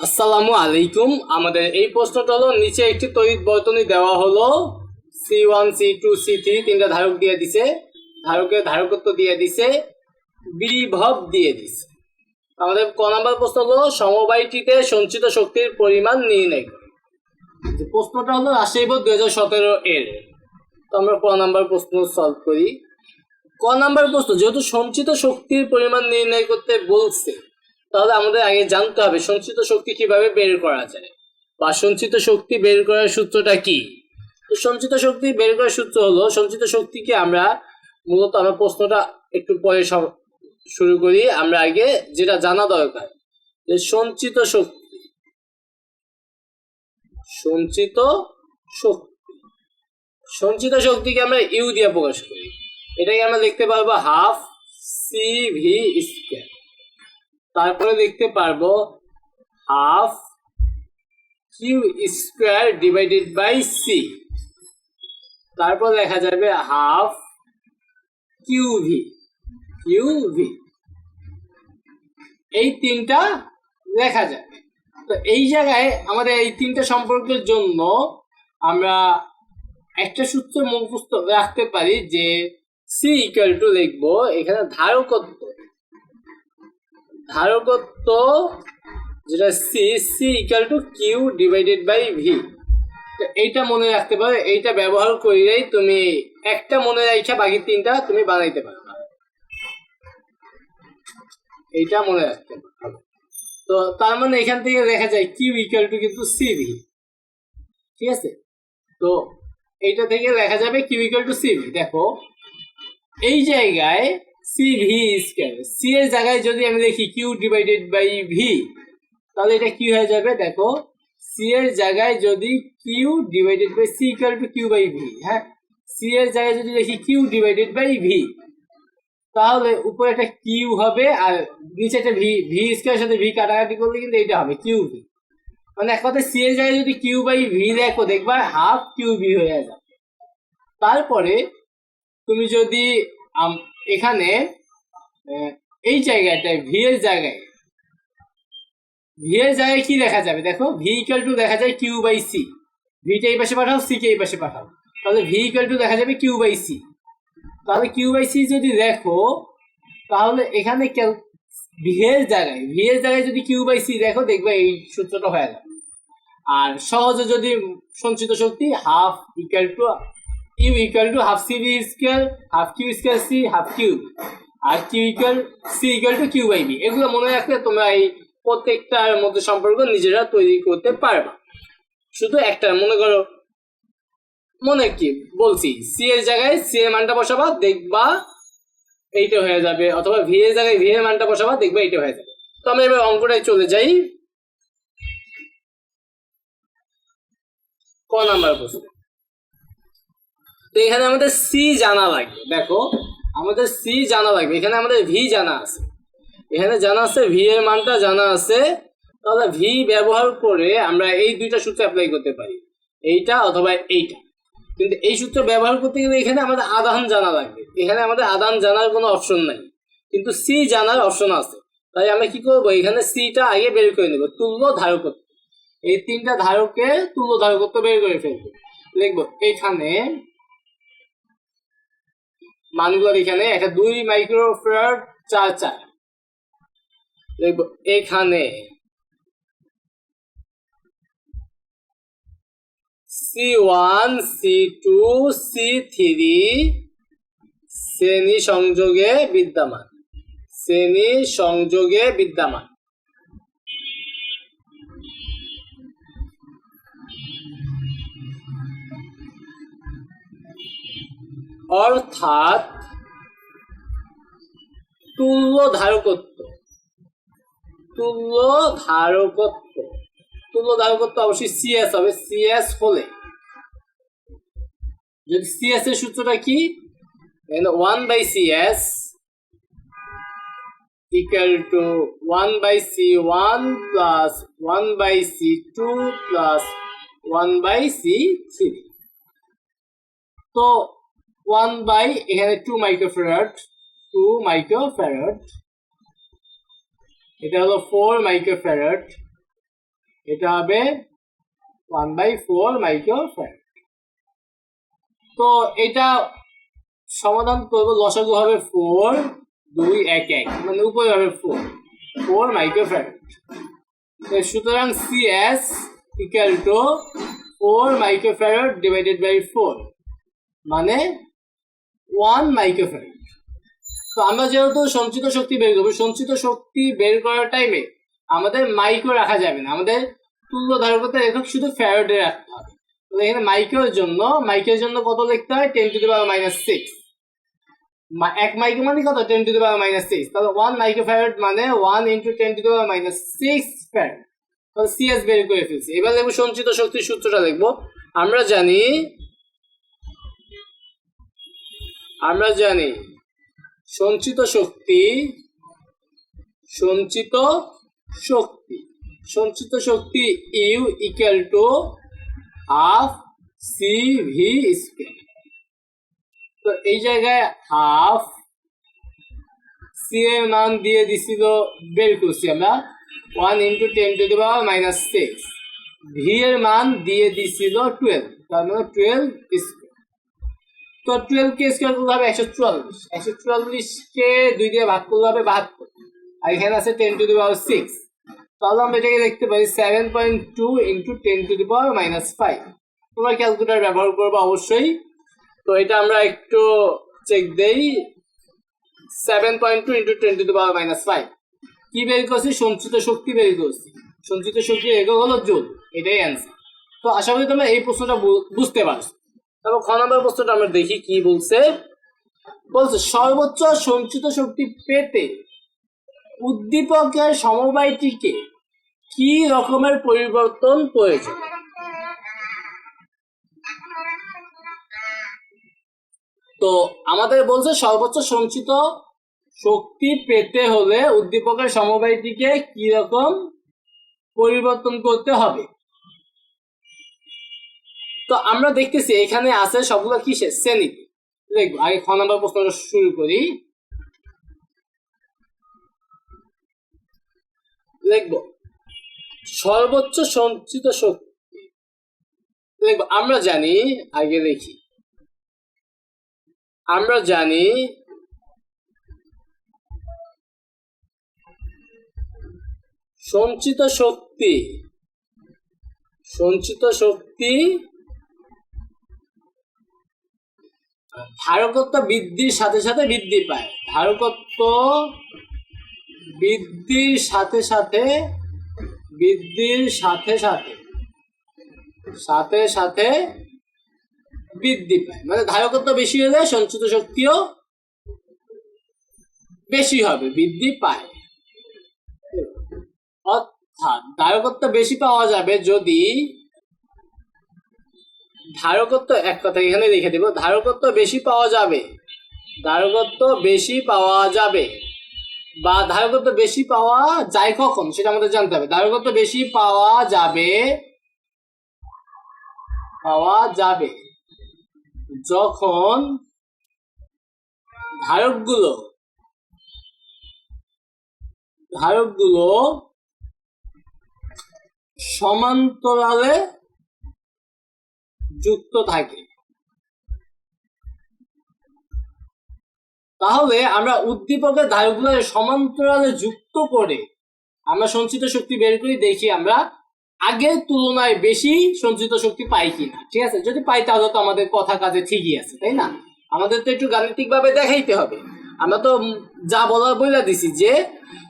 আসসালামু আলাইকুম। আমাদের এই প্রশ্নটা হলো নিচে একটি তড়িৎ বর্তনী দেওয়া হলো। C one C two C three তিনটা ধারক দিয়ে দিছে। ধারকের ধারকত্ব দিয়ে দিছে। বিভব দিয়ে দিছে। আমাদের ক নাম্বার প্রশ্ন হলো, সমবায়টিতে সঞ্চিত শক্তির পরিমাণ নির্ণয় করো। প্রশ্নটা হলো রাজশাহী বোর্ড দুই হাজার সতেরো এর। তো আমরা ক নাম্বার প্রশ্ন সলভ করি। ক নাম্বার প্রশ্ন, যেহেতু সঞ্চিত শক্তির পরিমাণ নির্ণয় করতে বলছে তাহলে আমাদের আগে জানতে হবে, সঞ্চিত শক্তি কীভাবে বের করা যায়? বা সঞ্চিত শক্তি বের করার সূত্রটা কি? তো সঞ্চিত শক্তি বের করার সূত্র হলো, সঞ্চিত শক্তিকে আমরা মূলত আমরা প্রশ্নটা একটু পরে শুরু করি, আমরা আগে যেটা জানা দরকার, যে সঞ্চিত শক্তি সঞ্চিত শক্তি, সঞ্চিত শক্তিকে আমরা ইউ দিয়ে প্রকাশ করি, এটাকে আমরা দেখতে পারব হাফ সি ভি স্কোয়ার। তারপরে দেখতে পারব half Q square divided by C. তারপর দেখা যাবে half Q V. Q V. এই তিনটা লেখা যাবে তো এই জায়গায় আমাদের এই তিনটা সম্পর্কের জন্য আমরা একটা সূত্র মুখস্থ রাখতে পারি যে সি ইকুয়াল টু লিখব, এখানে ধারকত্ব ধারকত্ব যেটা C C equal to Q divided by V এইটা মনে রাখতে পারো, এইটা ব্যবহার করলেই তুমি একটা মনে রাখা বাকি তিনটা তুমি বানাইতে পারো। এইটা মনে রাখতে হবে তো তার মানে এখান থেকে দেখা যায় কিউ ইকাল টু কিন্তু সি ভি ঠিক আছে? তো এইটা থেকে দেখা যাবে Q equal to C V দেখো, এই জায়গায় সি ভি স্কোয়ার সি এর জায়গায় যদি আমি লিখি কিউ ডিভাইডেড বাই ভি তাহলে এটা কি হয়ে যাবে? দেখো সি এর জায়গায় যদি Q divided by C equal to Q by V হ্যাঁ? সি এর জায়গায় যদি লিখি কিউ ডিভাইডেড বাই ভি তাহলে উপরে একটা কিউ হবে আর নিচে একটা ভি ভি স্কোয়ার সাথে ভি কাটাকাটি করলে কিন্তু এটা হবে কিউ ভি মানে এক কথা সি এর জায়গায় যদি কিউ বাই ভি দেখো, দেখবা হাফ কিউ ভি হয়ে যাবে। তারপরে তুমি যদি এখানে এই জায়গাটায় ভি এর জায়গায়। ভি এর জায়গায় কি দেখা যাবে? দেখো ভি টু দেখা যায় কিউ বাই সি ভিটা এই পাশে পাঠাও সি কে এই পাশে পাঠাও। তাহলে ভি টু দেখা যাবে কিউ বাই সি তাহলে কিউ বাই সি যদি দেখো, তাহলে এখানে ভি এর জায়গায় ভি এর জায়গায় যদি কিউ বাই সি দেখো, দেখবে এই সূত্রটা হয়ে যাবে আর সহজে যদি সঞ্চিত শক্তি half equal to U equal to half C V square half Q square C half Q R Q equal C equal to Q by B এগুলো মনে রাখলে তোমরা এই প্রত্যেকটার মধ্যে সম্পর্ক নিজেরা তৈরি করতে পারবা। শুধু একটা, মনে করো, মনে কি, বলছি সি এর জায়গায় সি এর মানটা বসাবা, দেখবা এইটা হয়ে যাবে, অথবা ভি এর জায়গায় ভি এর মানটা বসাবা, দেখবা এইটা হয়ে যাবে। তো আমরা এবার অঙ্কটায় চলে যাই। ক নাম্বার প্রশ্ন। তো এখানে আমাদের সি জানা লাগবে। দেখো, আমাদের সি জানা লাগবে। এখানে আমাদের ভি জানা আছে। এখানে জানা আছে ভি এর মানটা জানা আছে। তাহলে ভি ব্যবহার করে আমরা এই দুইটা সূত্র অ্যাপ্লাই করতে পারি। এইটা অথবা এইটা। কিন্তু এই সূত্র ব্যবহার করতে গেলে এখানে আমাদের আদান জানা লাগবে। এখানে আমাদের আদান জানার কোনো অপশন নাই। কিন্তু সি জানার অপশন আছে। তাই আমরা কি করব? এখানে সিটা আগে বের করে নেব। তুল্য ধারকত্ব। এই তিনটা ধারককে তুল্য ধারকত্ব বের করে ফেলব। লিখব, এখানে মানগুলো এখানে, একটা দুই মাইক্রোফ্যারাড চার চার। দেখব, এখানে C one C two C three শ্রেণি সংযোগে বিদ্যমান। শ্রেণি সংযোগে বিদ্যমান। অর্থাৎ তুল্য ধারকত্ব তুল্য ধারকত্ব তুল্য ধারকত্ব অবশ্যই সিএস হবে সিএস হলে। যদি সিএস এর সূত্রটা কি? One by CS by C one plus one by C two plus one by C three তো ওয়ান বাই এখানে টু মাইক্রোফ্যারাড টু মাইক্রোফ্যারাড এটা হলো ফোর মাইক্রোফ্যারাড এটা হবে ওয়ান বাই ফোর মাইক্রো তো এটা সমাধান করব লসাগু হবে ফোর দুই, এক এক। মানে উপরে হবে ফোর ফোর মাইক্রো সুতরাং C S equal to four micro divided by four মানে ওয়ান মাইক্রো তো আমরা যেহেতু সঞ্চিত শক্তি বের করব, সঞ্চিত শক্তি বের করার টাইমে আমাদের মাইক্রো রাখা যাবে না। আমাদের তুল্য ধারকতার একক শুধু ফ্যারাডে রাখতে হবে। তো এখানে মাইক্রোর জন্য মাইক্রোর জন্য কত লিখতে হয়? Ten to the power minus six এক মাইক্রো মানে কত? Ten to the power minus six তাহলে ওয়ান মাইক্রো ফ্যারাড মানে one into ten to the power minus six farad তাহলে সিএস বের করে ফেলছি। এবার দেখব সঞ্চিত শক্তির সূত্রটা দেখব। আমরা জানি আমরা জানি সঞ্চিত শক্তি সঞ্চিত শক্তি। সঞ্চিত শক্তি U equal to half C V square তো এই জায়গায় হাফ সি এর মান দিয়ে দিছিল বের আমরা। One into ten to the power minus six V এর মান দিয়ে দিছিল টুয়েলভ তার মানে টুয়েলভ তো টুয়েলভ কে স্কোয়ার হবে একশো চুয়াল্লিশ। একশো চুয়াল্লিশকে দুই দিয়ে ভাগ করলে হবে বাহাত্তর। আর এখানে আছে ten to the power six তাহলে আমরা এটাকে দেখতে পাই seven point two into ten to the power minus five তোমরা ক্যালকুলেটার ব্যবহার করব অবশ্যই। তো এটা আমরা একটু চেক দেই। Seven point two into ten to the power minus five কি বের করছি? সঞ্চিত শক্তি বের করছি। সঞ্চিত শক্তি একক হলো জুল। এটাই অ্যান্সার তো আশা করি তোমরা এই প্রশ্নটা বুঝতে পারছ। তারপর খ নম্বর প্রশ্নটা আমরা দেখি কি বলছে? বলছে, সর্বোচ্চ সঞ্চিত শক্তি পেতে উদ্দীপকের সমবায়টিকে কি রকমের পরিবর্তন প্রয়োজন? তো আমাদের বলছে, সর্বোচ্চ সঞ্চিত শক্তি পেতে হলে উদ্দীপকের সমবায়টিকে কি রকম পরিবর্তন করতে হবে? তো আমরা দেখতেছি এখানে আছে সবগুলো কিসের? শ্রেণি। দেখব, আগে খ নম্বর প্রশ্নটা শুরু করি। লিখব সর্বোচ্চ সঞ্চিত শক্তি। লিখব আমরা জানি, আগে দেখি। আমরা জানি সঞ্চিত শক্তি সঞ্চিত শক্তি ধারকত্ব বৃদ্ধির সাথে সাথে বৃদ্ধি পায়। ধারকত্ব বৃদ্ধির সাথে সাথে, বৃদ্ধির সাথে সাথে সাথে সাথে বৃদ্ধি পায়। মানে ধারকত্ব বেশি হলে সঞ্চিত শক্তিও বেশি হবে, বৃদ্ধি পায়। অর্থাৎ ধারকত্ব বেশি পাওয়া যাবে যদি ধারকত্ব এক কথা এখানে লিখে দেব। ধারকত্ব বেশি পাওয়া যাবে। ধারকত্ব বেশি পাওয়া যাবে। বা ধারকত্ব বেশি পাওয়া যায় কখন? সেটা আমাদের জানতে হবে। ধারকত্ব বেশি পাওয়া যাবে পাওয়া যাবে যখন ধারকগুলো ধারকগুলো সমান্তরালে যুক্ত থাকে। তাহলে আমরা উদ্দীপকের ধারকগুলো সমান্তরালে যুক্ত করে আমরা সঞ্চিত শক্তি বের করি, দেখি আমরা আগের তুলনায় বেশি সঞ্চিত শক্তি পাই কিনা। ঠিক আছে? যদি পাই তাহলে তো আমাদের কথা কাজে ঠিকই আছে, তাই না? আমাদের তো একটু গাণিতিক ভাবে দেখাইতে হবে। আমরা তো যা বলার বইলা দিছি যে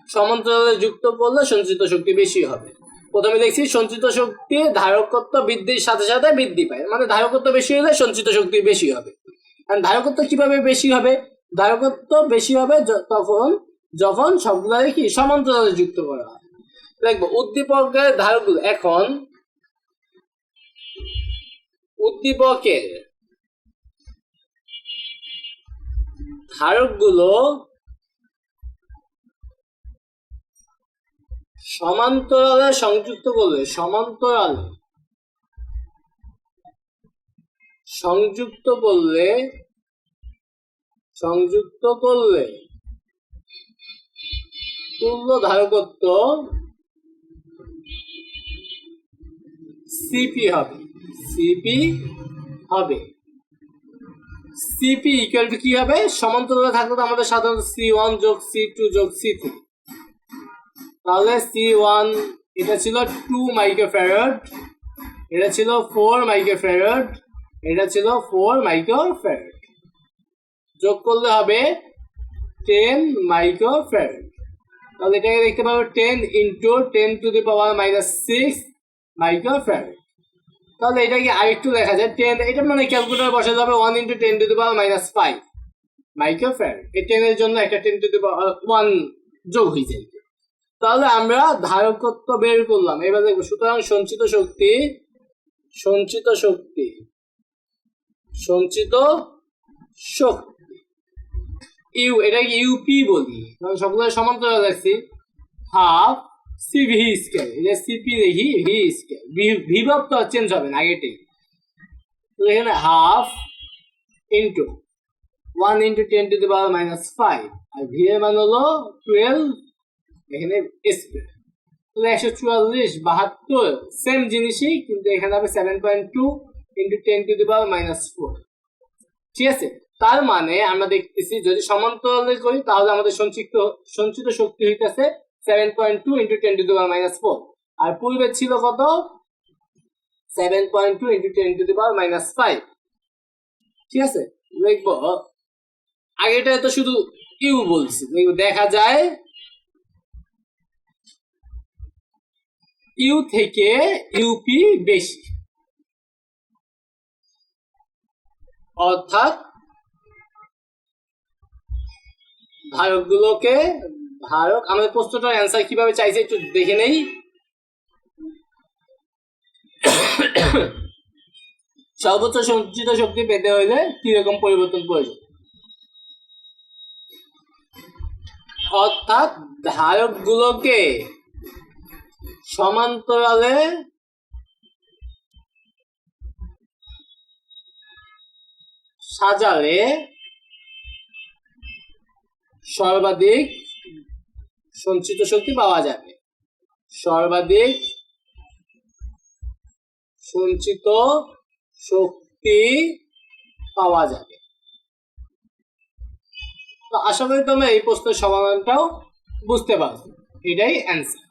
সমান্তরালে যুক্ত করলে সঞ্চিত শক্তি বেশি হবে। প্রথমে দেখছি সঞ্চিত শক্তি ধারকত্ব বৃদ্ধির সাথে সাথে বৃদ্ধি পায়। মানে ধারকত্ব বেশি হলে সঞ্চিত শক্তি বেশি হবে। আর ধারকত্ব কীভাবে বেশি হবে? ধারকত্ব বেশি হবে তখন যখন সবগুলাই কি? সমান্তরালে যুক্ত করা হয়। দেখব, উদ্দীপকের ধারকগুলো এখন উদ্দীপকের ধারকগুলো সমান্তরালে সংযুক্ত করলে সমান্তরালে। সংযুক্ত করলে সংযুক্ত করলে তুল্য ধারকত্ব সিপি হবে। সিপি হবে। সিপি ইকুয়াল টু কি হবে? সমান্তরালে থাকলে তো আমাদের সাধারণত সি ওয়ান যোগ সি টু যোগ সি থ্রি তাহলে সি ওয়ান এটা ছিল টু মাইক্রোফ্যারাড এটা ছিল ফোর মাইক্রোফ্যারাড এটা ছিল ফোর মাইক্রোফ্যারাড যোগ করলে হবে টেন মাইক্রোফ্যারাড তাহলে এটাকে দেখতে পাবো ten into ten to the power minus six microfarad তাহলে এটাকে আরেকটু দেখা যায় টেন এটা মানে ক্যালকুলেটার বসে যাবে one into ten to the power minus five microfarad এই টেনের জন্য একটা ten to the power one যোগ হয়ে যায়। তাহলে আমরা ধারকত্ব বের করলাম। এবার দেখব, সুতরাং সঞ্চিত শক্তি সঞ্চিত শক্তি সঞ্চিত শক্তি। ইউ, এটাকে ইউপি বলি। কারণ সবগুলো সমান্তরাল রাখছি হাফ সি ভি স্কোয়ার এটা সিপি দেখি ভি স্কোয়ার বিভব তো চেঞ্জ হবে না আগেটাই এখানে half into one into ten to the power minus five R V এর মান হলো টুয়েলভ এখানে স্কোয়ার তাহলে একশো চুয়াল্লিশ, বাহাত্তর সেম জিনিসই, কিন্তু এখানে হবে seven point two into ten to the power minus four ঠিক আছে? তার মানে আমরা দেখতেছি, যদি সমান্তরালে করি, তাহলে আমাদের সঞ্চিত সঞ্চিত শক্তি হইতেছে seven point two into ten to the power minus four আর পূর্বে ছিল কত? Seven point two into ten to the power minus five ঠিক আছে? দেখব। আগেটা তো শুধু ইউ বলছি। দেখা যায় ইউ থেকে ইউপি বেশি। অর্থাৎ ধারকগুলোকে ধারক আমাদের প্রশ্নটার অ্যান্সার কীভাবে চাইছে একটু দেখে নেই। সর্বোচ্চ সঞ্চিত শক্তি পেতে হলে কীরকম পরিবর্তন প্রয়োজন? অর্থাৎ ধারকগুলোকে সমান্তরালে সাজালে সর্বাধিক সঞ্চিত শক্তি পাওয়া যাবে। সর্বাধিক সঞ্চিত শক্তি পাওয়া যাবে। তো আশা করি তোমরা এই প্রশ্নের সমাধানটাও বুঝতে পারছ। এটাই অ্যান্সার